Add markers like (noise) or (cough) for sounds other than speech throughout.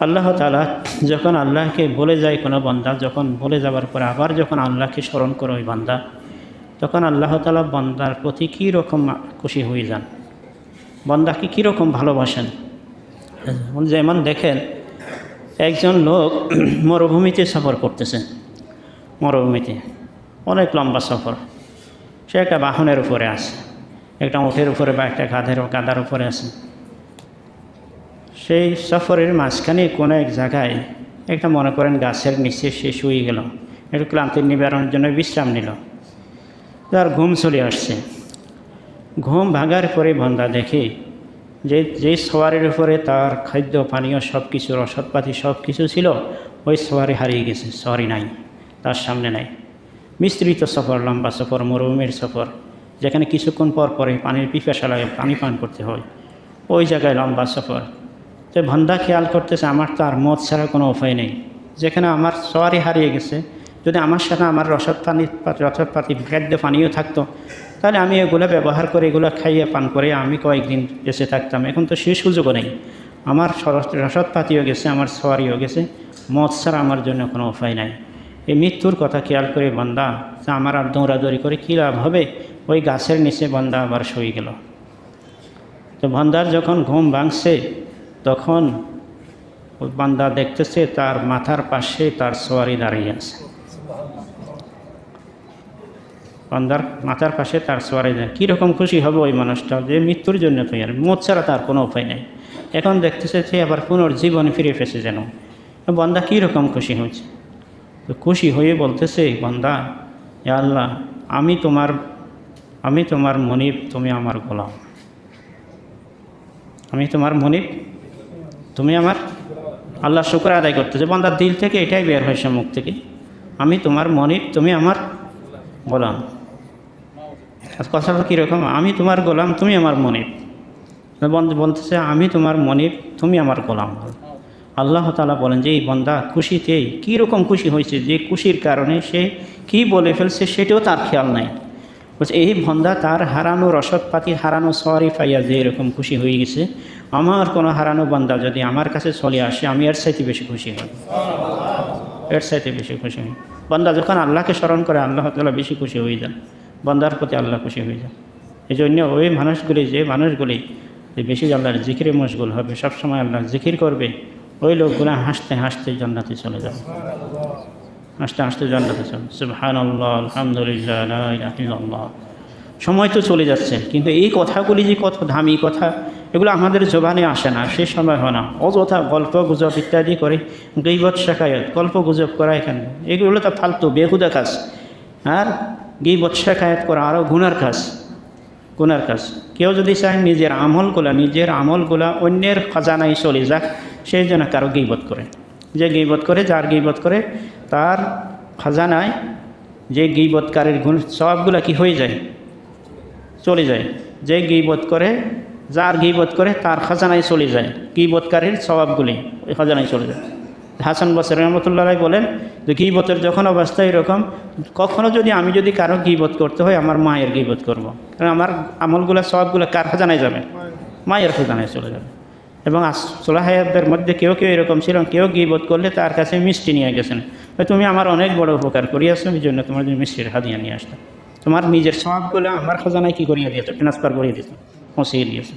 আল্লাহ তালা যখন আল্লাহকে বলে যায় কোনো বান্দা, যখন বলে যাবার পরে আবার যখন আল্লাহকে স্মরণ করে ওই বান্দা, তখন আল্লাহ তালা বান্দার প্রতি কী রকম খুশি হয়ে যান? বান্দাকে কীরকম ভালোবাসেন? যেমন দেখেন, একজন লোক (clears throat) মরুভূমিতে সফর করতেছে। মরুভূমিতে। অনেক লম্বা সফর। সে একটা বাহনের উপরে আছে। একটা উঠের উপরে বা একটা গাধের গাদার উপরে আছে। সেই সফরের মাঝখানে কোনো এক জায়গায় একটা মনে করেন গাছের নিচে সে শুয়ে গেল। একটু ক্লান্তি নিবারণের জন্য বিশ্রাম নিল। তার ঘুম চলে আসছে। ঘুম ভাঙার পরে বন্দা দেখে যে যে সওয়ারির উপরে তার খাদ্য, পানীয় সব কিছু রসদপাতি সব কিছু ছিল, ওই সওয়ারি হারিয়ে গেছে। সওয়ারি নাই, তার সামনে নাই। মিশ্রিত সফর, লম্বা সফর, মরুভূমির সফর, যেখানে কিছুক্ষণ পর পরে পানির পিপাসা লাগে পানি পান করতে হয়। ওই জায়গায় লম্বা সফর। তো ভন্দা খেয়াল করতেছে, আমার তো আর মদ ছাড়া কোনো উপায় নেই। যেখানে আমার সওয়ারি হারিয়ে গেছে, যদি আমার সাথে আমার রসদ পানি রসদ পাতি খাদ্য পানীয় থাকতো, তাহলে আমি এগুলো ব্যবহার করে এগুলো খাইয়ে পান করে আমি কয়েকদিন বেঁচে থাকতাম। এখন তো সে সুযোগও নেই। আমার রসদ পাতিও গেছে, আমার সওয়ারিও গেছে, মদ ছাড়া আমার জন্য কোনো উপায় নাই। এই মৃত্যুর কথা খেয়াল করে বান্দা, যে আমার আর দৌড়াদৌড়ি করে কী লাভ হবে? ওই গাছের নিচে বান্দা আবার শুয়ে গেল। তো বান্দার যখন ঘুম ভাঙছে তখন বান্দা দেখতেছে তার মাথার পাশে তার সোয়ারি দাঁড়িয়ে আছে। বান্দার মাথার পাশে তার সোয়ারি দাঁড়িয়ে কীরকম খুশি হবে ওই মানুষটা যে মৃত্যুর জন্য তৈরি। মোট ছাড়া তার কোনো উপায় নেই। এখন দেখতেছে সে আবার পুনর্জীবন ফিরে এসেছে যেন। বান্দা কীরকম খুশি হয়েছে? তো খুশি হয়ে বলতেছে, বান্দা আল্লাহ, আমি তোমার আমি তোমার মনিব, তুমি আমার গোলাম। আমি তোমার মনিব তুমি আমার আল্লাহ শুক্র আদায় করতেছে বান্দার দিল থেকে এটাই বের হয়েছে মুখ থেকে। আমি তোমার মনিব, তুমি আমার গোলাম। কথাটা কীরকম? আমি তোমার গোলাম, তুমি আমার মনিব। বলতেছে, আমি তোমার মনিব, তুমি আমার গোলাম। আল্লাহ তালা বলেন যে, এই বন্দা খুশিতে কীরকম খুশি হয়েছে, যে খুশির কারণে সে কি বলে ফেলছে সেটাও তার খেয়াল নাই। বলছে, এই বন্দা তার হারানো রসদপাতি, হারানো সরি পাইয়া যে এরকম খুশি হয়ে গেছে, আমার কোনো হারানো বন্দা যদি আমার কাছে চলে আসে, আমি এর চাইতে বেশি খুশি হই। এর চাইতে বেশি খুশি হই। বন্দা যখন আল্লাহকে স্মরণ করে, আল্লাহ তালা বেশি খুশি হয়ে যান। বন্দার প্রতি আল্লাহ খুশি হয়ে যান। এই জন্য ওই মানুষগুলি, যে মানুষগুলি যে বেশি আল্লাহর জিকিরে মশগুল হবে, সবসময় আল্লাহর জিকির করবে, ওই লোকগুলো হাসতে হাসতে জান্নাতে চলে যাবে। হাসতে হাসতে জান্নাতে চলে সুবহান আল্লাহ আলহামদুলিল্লাহ সময় তো চলে যাচ্ছে, কিন্তু এই কথাগুলি যে কত দামি কথা, এগুলো আমাদের জবানে আসে না, সে সময় হয় না। অযথা গল্প গুজব ইত্যাদি করে গৈবত শেখায়ত গল্প গুজব করা এখানে। এগুলো তো ফালতু, বেহুদা কাজ। আর গিবত শেখায়ত করা আরও গুনার কাজ গুনার কাজ। কেউ যদি চায় নিজের আমলগুলা নিজের আমলগুলা অন্যের খাজানায় চলে যাক সেই জন্য কারও গিবত করে। যে গিবত করে, যার গিবত করে, তার খাজানায় যে গিবতকারীর গুণ, সবগুলা কি হয়ে যায়? চলে যায়। যে গিবত করে, যার গিবত করে, তার খাজানায় চলে যায়। গিবতকারীর স্বভাবগুলি ওই খাজানায় চলে যায়। হাসান বসর রহমতুল্লাহ বলেন যে গিবতের যখন অবস্থা এরকম কখনও যদি আমি যদি কারও গিবত করতে হয়, আমার মায়ের গিবত করব। কারণ আমার আমলগুলো, সবগুলো কার খাজানায় যাবে? মায়ের খাজানায় চলে যাবে। এবং সোলাহায়াবদের মধ্যে কেউ কেউ এরকম ছিল, কেউ গিবত করলে তার কাছে মিষ্টি নিয়ে গেছেন। তুমি আমার অনেক বড় উপকার করিয়াছো, এই জন্য তোমার জন্য মিষ্টির হাদিয়া নিয়ে আসতাম তোমার নিজের সবগুলো আমার খাজানায় কী করিয়ে দিয়েছ? ট্রান্সফার করিয়ে দিয়েছ, পৌঁছিয়ে দিয়েছে।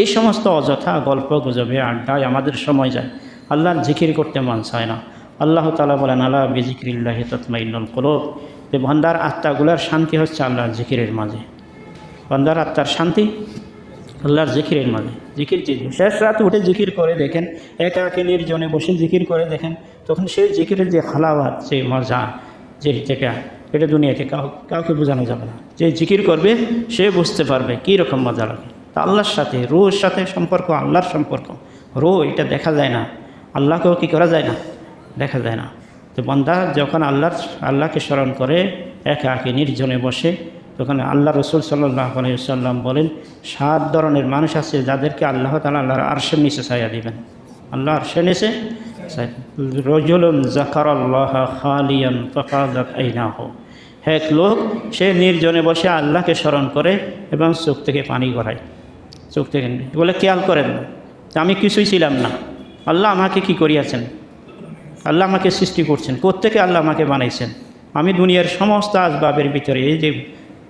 এই সমস্ত অযথা গল্প, গুজবে, আড্ডায় আমাদের সময় যায়। আল্লাহর জিকির করতে মন চায় না। আল্লাহ তালা বলেন আল্লাহ বিজিক্রিল্লাহ তৎমাইনুল কলব। যে ভন্ডার আত্মাগুলার শান্তি হচ্ছে আল্লাহর জিকিরের মাঝে। ভন্ডার আত্মার শান্তি আল্লাহর জিকিরের মাঝে। জিকির চিজ শেষ রাত উঠে জিকির করে দেখেন, একা একে নির্জনে বসে জিকির করে দেখেন, তখন সেই জিকিরের যে হালাবাদ যে মজা, যে যেটা, এটা দুনিয়াকে কাউ, কাউকে বোঝানো যাবে না। যে জিকির করবে, সে বুঝতে পারবে কী রকম মজা লাগে। তা আল্লাহর সাথে রোর সাথে সম্পর্ক, আল্লাহর সম্পর্ক। রো এটা দেখা যায় না। আল্লাহকেও কী করা যায় না? দেখা যায় না। তো বন্দা যখন আল্লাহর, আল্লাহকে স্মরণ করে, একে একে নির্জনে বসে তখন আল্লাহ রসুল সাল্লাহ আলাইসাল্লাম বলেন, সাত ধরনের মানুষ আছে যাদেরকে আল্লাহ তালা আল্লাহর আরশের নিচে ছায়া দিবেন। আল্লাহ আরশের নিচে রজুলুম জাকার আল্লাহ খালিয়ান তফাজাত আইনাহ। এক লোক, সে নির্জনে বসে আল্লাহকে স্মরণ করে এবং চোখ থেকে পানি গড়ায়। চোখ থেকে বলে, খেয়াল করেন না, আমি কিছুই ছিলাম না। আল্লাহ আমাকে কি করিয়াছেন? আল্লাহ আমাকে সৃষ্টি করছেন। প্রত্যেকে আল্লাহ আমাকে বানাইছেন। আমি দুনিয়ার সমস্ত আসবাবের ভিতরে এই যে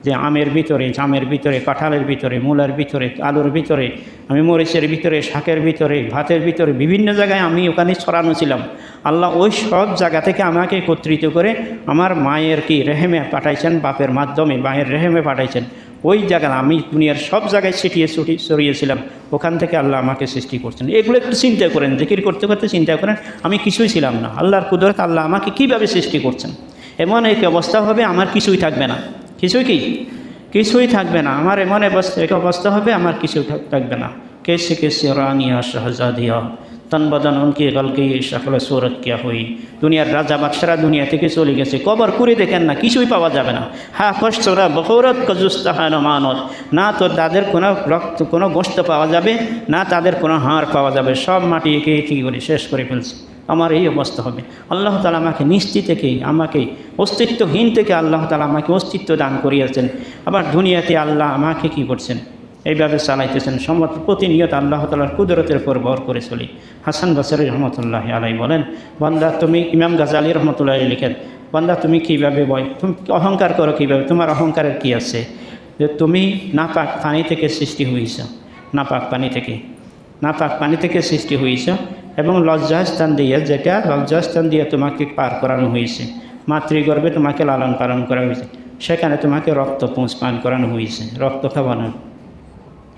যে আমের ভিতরে, জামের ভিতরে, কাঁঠালের ভিতরে, মূলার ভিতরে, আলুর ভিতরে, আমি মরিচের ভিতরে, শাকের ভিতরে, ভাতের ভিতরে, বিভিন্ন জায়গায় আমি ওখানে ছড়ানো ছিলাম। আল্লাহ ওই সব জায়গা থেকে আমাকে একত্রিত করে আমার মায়ের কি রেহেমে পাঠাইছেন, বাপের মাধ্যমে মায়ের রেহেমে পাঠাইছেন। ওই জায়গায় আমি দুনিয়ার সব জায়গায় ছিটিয়ে ছুটি ছড়িয়েছিলাম। ওখান থেকে আল্লাহ আমাকে সৃষ্টি করছেন। এগুলো একটু চিন্তা করেন, জিকির করতে করতে চিন্তা করেন, আমি কিছুই ছিলাম না। আল্লাহর কুদরত আল্লাহ আমাকে কীভাবে সৃষ্টি করছেন? এমন এক অবস্থা হবে, আমার কিছুই থাকবে না। কিছুই কি? কিছুই থাকবে না। আমার এমন অবস্থা অবস্থা হবে, আমার থাক- থাকবে না। কেসে কেসে রানিয়া শাহজাদিয়া। তন বদন উনকি গলকি সকল সুরত কিয়া হই। দুনিয়ার রাজা বাদশারা দুনিয়া থেকে চলে গেছে। কবর করে দেখেন না, কিছুই পাওয়া যাবে না। হ্যাঁ কষ্টরা বহরত কজুস্তাহান মানত। না তো তাদের কোনো রক্ত, কোনো গোস্ত পাওয়া যাবে, না তাদের কোনো হাড় পাওয়া যাবে। সব মাটি একে কী করে শেষ করে ফেলছে। আমার এই অবস্থা হবে। আল্লাহ তালা আমাকে নিশ্চিত থেকে, আমাকে অস্তিত্বহীন থেকে আল্লাহ তালা আমাকে অস্তিত্ব দান করিয়াছেন। আবার দুনিয়াতে আল্লাহ আমাকে কি করছেন? এইভাবে চালাইতেছেন। সম্মত প্রতিনিয়ত আল্লাহ তালার কুদরতের উপর ভর করে চলি। হাসান বাসারি রহমতুল্লাহ আলাই বলেন, বন্দা, তুমি ইমাম গাজালি রহমতুল্লাহ লিখেন, বন্দা, তুমি কীভাবে বয় তুমি অহংকার করো কীভাবে? তোমার অহংকারের কী আছে? যে তুমি নাপাক পানি থেকে সৃষ্টি হয়েছ নাপাক পানি থেকে, নাপাক পানি থেকে সৃষ্টি হয়েছ এবং লজ্জাস্থান দিয়ে, যেটা লজ্জাস্থান দিয়ে তোমাকে পার করানো হয়েছে, মাতৃগর্ভে তোমাকে লালন পালন করা হয়েছে, সেখানে তোমাকে রক্ত পান করানো হয়েছে, রক্ত খাওয়ানো।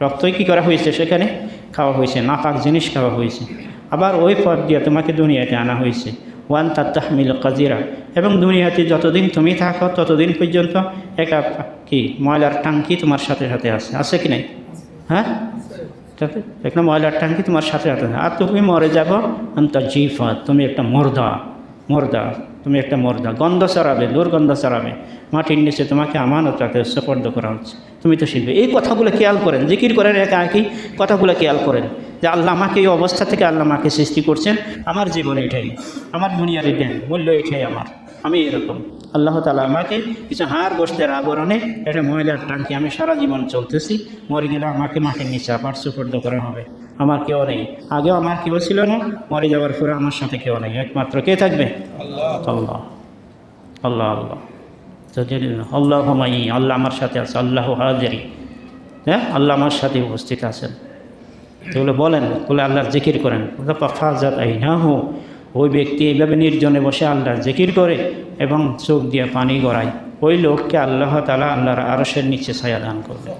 রক্তই কী করা হয়েছে সেখানে? খাওয়া হয়েছে, নাপাক জিনিস খাওয়া হয়েছে। আবার ওই পথ দিয়ে তোমাকে দুনিয়াতে আনা হয়েছে। ওয়ান তাহমিল কাজিরা। এবং দুনিয়াতে যতদিন তুমি থাকো, ততদিন পর্যন্ত একটা কি ময়লার টাঙ্কি তোমার সাথে সাথে আছে? আছে কি নাই? হ্যাঁ? তাতে একটা ময়লার টাঙ্কি তোমার সাথে সাথে। আর তুমি মরে যাব অন্ত জিফা, তুমি একটা মর্দা মর্দা, তুমি একটা মর্দা। গন্ধ চড়াবে দুর্গন্ধ চড়াবে মাটির নিচে তোমাকে আমানত রাখতে সপর্দ করা হচ্ছে। তুমি তো শিখবে এই কথাগুলো খেয়াল করেন, জিকির করেন একা একই কথাগুলো খেয়াল করেন। যে আল্লাহ আমাকে এই অবস্থা থেকে আল্লাহ আমাকে সৃষ্টি করছেন, আমার জীবন এটাই। আমার দুনিয়ার এটাই মূল্য এটাই আমার। আমি এরকম। আল্লাহ তালা আমাকে কিছু হাড় গোষ্ঠের আবরণে একটা মহিলার টাঙ্কি আমি সারা জীবন চলতেছি, মরে গেলে আমাকে মাটির নিচে আবার সুপর্দ করা হবে। আমার কেউ নেই। আগেও আমার কেউ ছিল না, মরে যাওয়ার পরে আমার সাথে কেউ নেই। একমাত্র কে থাকবে? আল্লাহ। আল্লাহ আল্লাহ। আল্লাহ হুমাই আল্লাহ আমার সাথে আছে, আল্লাহ হাজারি। হ্যাঁ? আল্লাহ আমার সাথে উপস্থিত আছেন। এগুলো বলেন, বলে আল্লাহর জিকির করেন। ফাজাত আই না হো ওই ব্যক্তি এইভাবে নির্জনে বসে আল্লাহর জিকির করে এবং চোখ দিয়ে পানি গড়ায়। ওই লোককে আল্লাহ তালা আল্লাহর আরসের নিচে ছায়া দান করবে।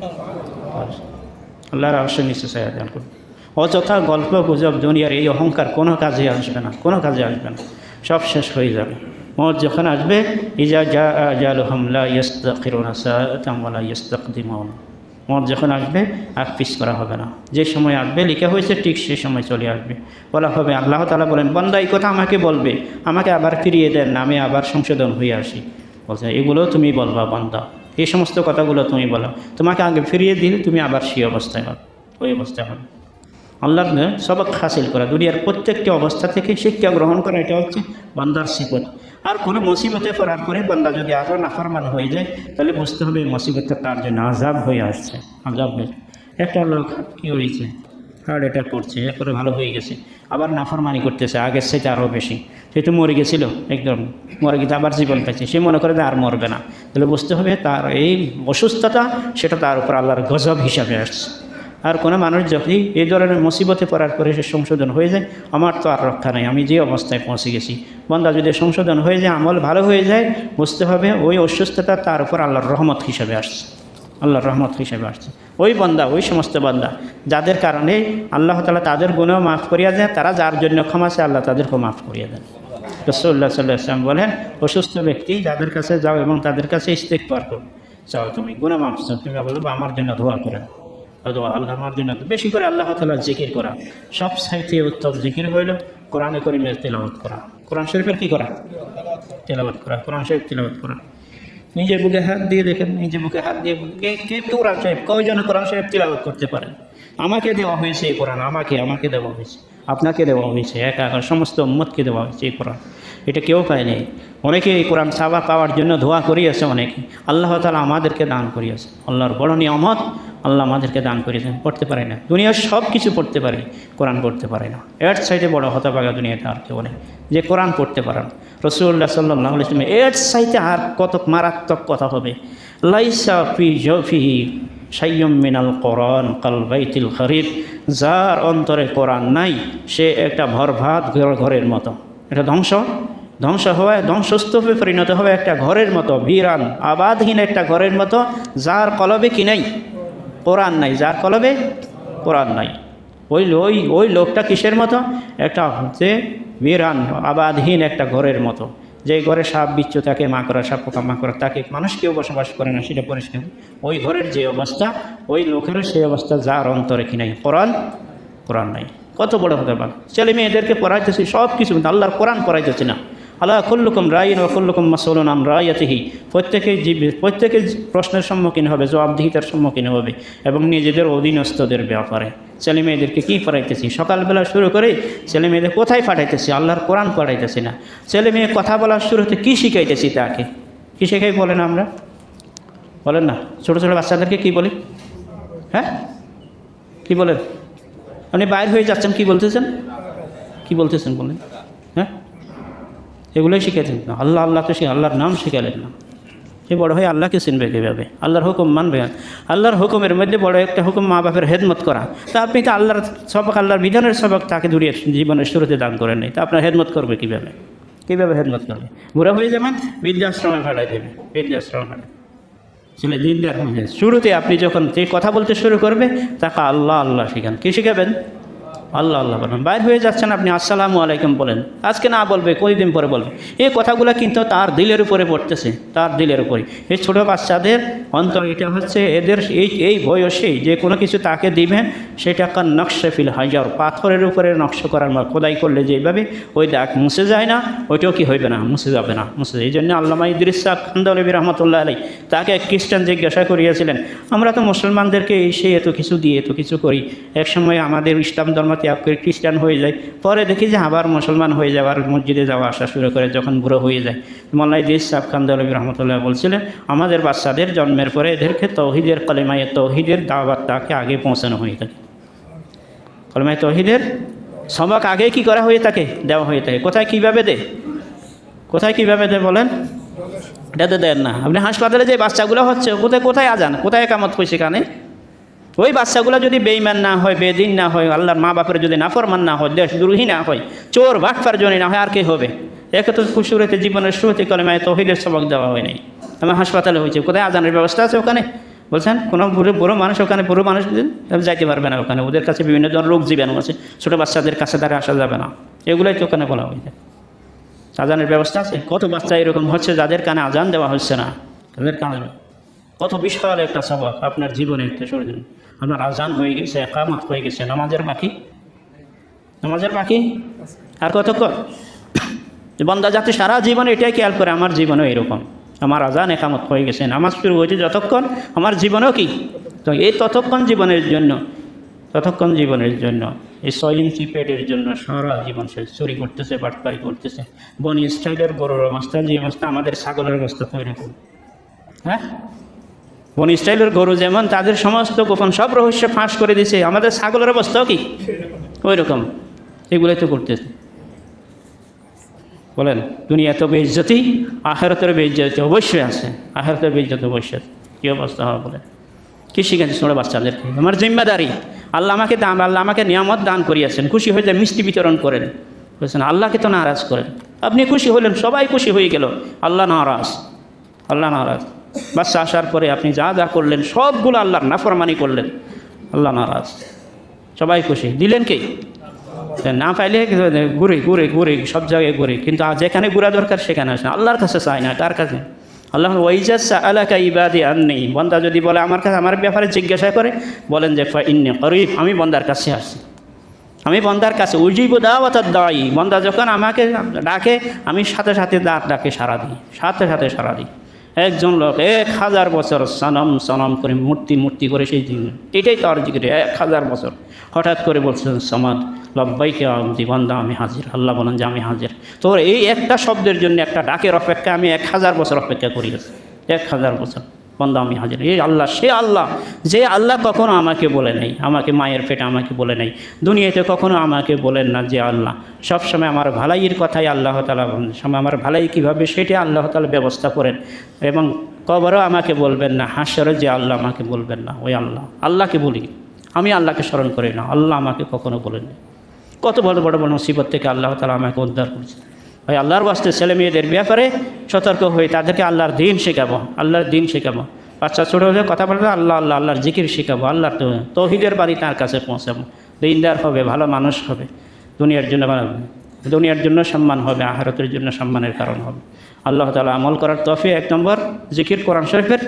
আল্লাহর আরসের নিচে ছায়া দান করবে। অযথা গল্প গুজব দুনিয়ার এই অহংকার কোনো কাজে আসবে না, কোনো কাজে আসবে না। সব শেষ হয়ে যাবে। মত যখন আসবে, ইজা যা জাল হামলা ইয়স্তাকিরোনা সামলা ইয়স্তাকদিমন। মত যখন আসবে, আর করা হবে না। যে সময় আসবে, লিখা হয়েছে, ঠিক সে সময় চলে আসবে। বলা হবে, আল্লাহ তালা বলেন, বন্দা, এই কথা আমাকে বলবে। আমাকে আবার ফিরিয়ে দেন না আমি আবার সংশোধন হয়ে আসি। বলছে, এগুলো তুমি বলবা, বন্দা। এই সমস্ত কথাগুলো তুমি বলো। তোমাকে আগে ফিরিয়ে দিলে তুমি আবার সেই অবস্থায় হবে। ওই অবস্থায় হবে। আল্লাহর নে সবক হাসিল করা। দুনিয়ার প্রত্যেকটি অবস্থা থেকে শিক্ষা গ্রহণ করা, এটা হচ্ছে বান্দার শিকত আর কোনো মুসিবতে পড়ার পরে বান্দা যদি আরও নাফরমান হয়ে যায়, তাহলে বুঝতে হবে এই মুসিবতটা তার জন্য আজাব হয়ে আসছে আজাব হয়ে একটা লোক কী হয়েছে? হার্ট অ্যাটাক করছে, এরপরে ভালো হয়ে গেছে, আবার নাফরমানি করতেছে আগের সাথে আরও বেশি। সে তো মরে গেছিল, একদম মরে গেছে, আবার জীবন পাইছে। সে মনে করে আর মরবে না। তাহলে বুঝতে হবে তার এই অসুস্থতা, সেটা তার উপর আল্লাহর গজব হিসাবে আসছে। আর কোনো মানুষ যদি এই ধরনের মুসিবতে পড়ার পরে সে সংশোধন হয়ে যায়, আমার তো আর রক্ষা নেই, আমি যে অবস্থায় পৌঁছে গেছি। বন্দা যদি সংশোধন হয়ে যায়, আমল ভালো হয়ে যায়, বুঝতে হবে ওই অসুস্থতা তার উপর আল্লাহর রহমত হিসাবে আসছে। আল্লাহর রহমত হিসাবে আসছে। ওই বন্দা, ওই সমস্ত বন্দা, যাদের কারণে আল্লাহ তালা তাদের গুণেও মাফ করিয়া দেয় তারা যার জন্য ক্ষমা আছে আল্লাহ তাদেরকেও মাফ করিয়া দেন। রসুল্লাহ সাল্লাহ বলেন, অসুস্থ ব্যক্তি যাদের কাছে যাও এবং তাদের কাছে ইস্তেক পার করো। চাও তুমি গুণা মাফ তুমি বলব আমার জন্য দোয়া করেন। আল্লাহ আমার জন্য বেশি করে আল্লাহ তালা জিকির করা। সব সাইতে উত্তম জিকির হইল কোরআনে করিমের তেলাওয়াত করা। কোরআন শরীফের কী করা? তেলাওয়াত করা, কোরআন শরীফ তেলাওয়াত করা। নিজের বুকে হাত দিয়ে দেখেন, নিজের বুকে হাত দিয়ে কে কোরআন সাহেব কয়জন কোরআন সাহেব তিলাওয়াত করতে পারেন আমাকে দেওয়া হয়েছে এই কোরআন, আমাকে আমাকে দেওয়া হয়েছে। আপনাকে দেওয়া হয়েছে, একা একা, সমস্ত উম্মতকে দেওয়া হয়েছে এই কোরআন। এটা কেউ পায়নি অনেকে এই কোরআন সাবা পাওয়ার জন্য ধোয়া করিয়েছে অনেকে। আল্লাহ তালা আমাদেরকে দান করিয়েছে। আল্লাহর বড় নিয়ামত আল্লাহ আমাদেরকে দান করিয়েছেন। পড়তে পারে না। দুনিয়ার সব কিছু পড়তে পারে। কোরআন পড়তে পারে না। এর সাইডে বড় হতভাগা দুনিয়াতে আর কেউ নেই। যে কোরআন পড়তে পারেন রসুল্লাহ সাল্লাহ ইসলাম এর সাইডে আর কত মারাত্মক কথা হবে? লাইসা ফি জফিহি সাইয়ম মিনাল কোরআন কাল বাইতিল খরিফ যার অন্তরে কোরআন নাই, সে একটা ভরভাত ঘর- ঘরের মতো। এটা ধ্বংস? ধ্বংস হওয়ায় ধ্বংসস্তূপে পরিণত হবে একটা ঘরের মতো বিরান আবাদহীন একটা ঘরের মতো, যার কলবে কি নাই? কোরআন নাই। যার কলবে? কোরআন নাই। ওই ওই ওই লোকটা কিসের মতো? একটা হচ্ছে বিরান আবাদহীন একটা ঘরের মতো। যে ঘরে সাপ বিচ্ছু থাকে, মাকড়া, সাপ, পোকা, মাকড়া তাকে মানুষ কেউ বসবাস করে না, সেটা পরিষ্কার। ওই ঘরের যে অবস্থা, ওই লোকের সেই অবস্থা, যার অন্তরে কি নাই? কোরআন? কোরআন নাই। কত বড় হতে পারে। ছেলে মেয়েদেরকে পড়াইতেছি সব কিছু আল্লাহর কোরআন পড়াইতেছি না। আল্লাহ কুল্লুকুম রাইন ও কুল্লুকুম মাসৌলন আম রায়াতিহি প্রত্যেকেই জীব প্রত্যেকে প্রশ্নের সম্মুখীন হবে, জবাবদিহিতার সম্মুখীন হবে এবং নিজেদের অধীনস্থদের ব্যাপারে। ছেলে মেয়েদেরকে কী পড়াইতেছি? সকালবেলা শুরু করে ছেলে মেয়েদের কোথায় পাঠাইতেছি? আল্লাহর কোরআন পড়াইতেছি না। ছেলে মেয়ে কথা বলার শুরুতে কী শিখাইতেছি তাকে? কী শেখাই বলেন আমরা? বলেন না। ছোটো ছোটো বাচ্চাদেরকে কী বলি? হ্যাঁ? কী বলেন? আপনি বাইর হয়ে যাচ্ছেন, কী বলতেছেন? কী বলতেছেন বলেন? হ্যাঁ? এগুলোই শিখেছেন না। আল্লাহ আল্লাহ তো সে আল্লাহর নাম শিখালেন না। সে বড় হয়ে আল্লাহকে চিনবে কীভাবে? আল্লাহর হুকুম মানবে। আল্লাহর হুকুমের মধ্যে বড় একটা হুকুম মা বাপের হেদমত করা। তা আপনি তো আল্লাহর সবক, আল্লাহর বিধানের সবক তাকে দূরিয়ে জীবনের শুরুতে দান করেন নাই। তা আপনার হেদমত করবে কীভাবে? কীভাবে হেদমত করবে? বুড়া হয়ে যাবেন, বৃদ্ধাশ্রমে ভাড়াই দেবে, বৃদ্ধাশ্রমে ভাড়ায়। ছেলে হয়ে শুরুতে আপনি যখন যে কথা বলতে শুরু করবে, তাকে আল্লাহ আল্লাহ শেখান। কী শেখাবেন? আল্লাহ আল্লাহ বলেন। বাইর হয়ে যাচ্ছেন আপনি, আসসালামু আলাইকুম বলেন। আজকে না বলবে কদিন পরে বলবে? এই কথাগুলো কিন্তু তার দিলের উপরে পড়তেছে, তার দিলের উপরে এই ছোটো বাচ্চাদের অন্তর, এটা হচ্ছে এদের এই এই বয়সেই যে কোনো কিছু তাকে দিবেন সেটা কার নকশে ফিল হাজার, পাথরের উপরে নকশা করার মতো খোদাই করলে যেভাবে, ওই দাগ মুছে যায় না, ওইটাও কি হইবে না, মুছে যাবে না, মুছে যায়। এই জন্য আল্লামা ইদ্রিস সাহ খান্দলবী রহমতুল্লাহ আলী তাকে এক খ্রিস্টান জিজ্ঞাসা করিয়েছিলেন, আমরা তো মুসলমানদেরকে এই সে এত কিছু দিয়ে এত কিছু করি এক সময় আমাদের ইসলাম ধর্ম ত্যাগ করে খ্রিস্টান হয়ে যায়। পরে দেখি যে আবার মুসলমান হয়ে যাওয়ার মসজিদে যাওয়া আসা শুরু করে যখন বুড়ো হয়ে যায়। মোল্লা ইদ্রিস সাহ খান খান্দলবী রহমতুল্লাহ বলছিলেন, আমাদের বাচ্চাদের জন্মের পরে এদেরকে তৌহিদের কলেমায়, তৌহিদের দাওয়াতটাকে আগে পৌঁছানো হয়ে থাকে। কলেমায় তহিদের সবক আগে কি করা হয়ে থাকে? দেওয়া হয়ে থাকে। কোথায় কীভাবে দে কোথায় কীভাবে দে বলেন? এটা তো দেন না। আপনি হাসপাতালে যে বাচ্চাগুলো হচ্ছে, কোথায় কোথায় আজান? কোথায় কামত হয় সেখানে? ওই বাচ্চাগুলো যদি বেইমান না হয়, বেদিন না হয়, আল্লাহর মা বাপের যদি নাফরমান না হয় দেশ দ্রোহী না হয়, চোর, বাটপার জন্য না হয়, আর কে হবে? একে তো শুরুতে জীবনের শুরুতে কলমায় তহিদের সবক দেওয়া হয় নাই। আমার হাসপাতালে হয়েছে। কোথায়? আজানের ব্যবস্থা আছে ওখানে। বলছেন, কোনো বুড়ো মানুষ ওখানে, বুড়ো মানুষ যাইতে পারবে না ওখানে। ওদের কাছে বিভিন্ন ধরনের রোগ জীবাণু আছে। ছোটো বাচ্চাদের কাছে তারা আসা যাবে না। এগুলোই তো ওখানে বলা হয়েছে। আজানের ব্যবস্থা আছে? কত বাচ্চা এরকম হচ্ছে যাদের কানে আজান দেওয়া হচ্ছে না? তাদের কানে কত বিশাল একটা সবক আপনার জীবনে একটা সরে দিন আপনার আজান হয়ে গেছে, একামত হয়ে গেছে। নামাজের বাকি? নামাজের বাকি? আর কতক্ষণ? বন্দা যাতে সারা জীবন এটাই খেয়াল করে, আমার জীবনও এরকম। আমার আজান একামত হয়ে গেছে, নামাজ শুরু হয়েছে যতক্ষণ, আমার জীবনও কি? তো এই ততক্ষণ জীবনের জন্য, ততক্ষণ জীবনের জন্য, এই ইঞ্চি পেটের জন্য সারা জীবন সে চুরি করতেছে বাটপারি করতেছে। বন স্টাইলের গরুর অবস্থা, যে অবস্থা আমাদের ছাগলের অবস্থা তৈরি হ্যাঁ? বন স্টাইলের গরু যেমন, তাদের সমস্ত গোপন সব রহস্য ফাঁস করে দিছে আমাদের ছাগলের অবস্থাও কি? ওই রকম এগুলোই তো করতেছে। বলেন, দুনিয়া তো বেইজ্জতি আহেরতের বেইজ্জতি অবশ্যই আছে। আহেরতের বেইজ্জতি অবশ্যই আছে। কী অবস্থা হবে বলে কী শিখেছি ছোটো বাচ্চাদেরকে? আমার জিম্মাদারি। আল্লাহ আমাকে দান, আল্লাহ আমাকে নিয়ামত দান করিয়াছেন। খুশি হয়ে যায়, মিষ্টি বিতরণ করেন। বলছেন, আল্লাহকে তো নারাজ করেন। আপনি খুশি হলেন, সবাই খুশি হয়ে গেল। আল্লাহ নারাজ। আল্লাহ নারাজ। বাচ্চা আসার পরে আপনি যা যা করলেন, সবগুলো আল্লাহর নাফরমানি করলেন। আল্লাহ নারাজ। সবাই খুশি। দিলেন কি? না পাইলে ঘুরে ঘুরে ঘুরে, সব জায়গায় ঘুরে। কিন্তু যেখানে ঘুরা দরকার সেখানে আসে। আল্লাহর কাছে চাই না, কার কাছে? আল্লাহ ওয়াইজাস আলাকা ইবাদি আর নেই বন্দা যদি বলে আমার কাছে, আমার ব্যাপারে জিজ্ঞাসা করে, বলেন যে ইন্নে করিব, আমি বন্দার কাছে আসি আমি বন্দার কাছে উজিব দাওয়াতার দায়ী বন্দা যখন আমাকে ডাকে, আমি সাথে সাথে দাঁত ডাকে সারা দিই, সাথে সাথে সারা দিই। একজন লোক এক হাজার বছর সনম সনম করে মূর্তি মূর্তি করে সেই দিন। এটাই তার জিজ্ঞে এক হাজার বছর। হঠাৎ করে বলছেন, সমাদ, লব্বাইকে আমদি বন্দা, আমি হাজির। আল্লাহ বলেন যে, আমি হাজির। তোর এই একটা শব্দের জন্য একটা ডাকের অপেক্ষা আমি এক হাজার বছর অপেক্ষা করিয়েছি এক হাজার বছর। বন্দা আমি হাজির। এই আল্লাহ, সে আল্লাহ, যে আল্লাহ কখনো আমাকে বলে নেই, আমাকে মায়ের পেটে আমাকে বলে নেই, দুনিয়াতে কখনো আমাকে বলেন না যে আল্লাহ। সবসময় আমার ভালাইয়ের কথাই আল্লাহ তালা বলেন সময় আমার ভালাই কীভাবে সেটি আল্লাহ তালা ব্যবস্থা করেন। এবং কবরও আমাকে বলবেন না হাসরে যে আল্লাহ আমাকে বলবেন না, ওই আল্লাহ। আল্লাহকে বলি, আমি আল্লাহকে স্মরণ করি না, আল্লাহ আমাকে কখনো বলেননি। কত বড় বড় বড় মুসিবত থেকে আল্লাহ তালা আমাকে উদ্ধার করেছে ভাই আল্লাহর বাস্তে ছেলে মেয়েদের ব্যাপারে সতর্ক হয়ে তাদেরকে আল্লাহর দিন শেখাবো, আল্লাহর দিন শেখাবো। বাচ্চা ছোটো হলে কথা বলবে, আল্লাহ আল্লাহ, আল্লাহর জিকির শেখাবো, আল্লাহর তৌহিদের বাড়ি তার কাছে পৌঁছাবো। দিনদার হবে, ভালো মানুষ হবে, দুনিয়ার জন্য দুনিয়ার জন্য সম্মান হবে, আহারতের জন্য সম্মানের কারণ হবে। আল্লাহ তালা আমল করার তফে এক নম্বর, জিকির কোরআন শরীফের।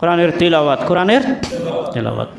কোরআনের তিলাওয়াত কোরআনের তিলাওয়াত।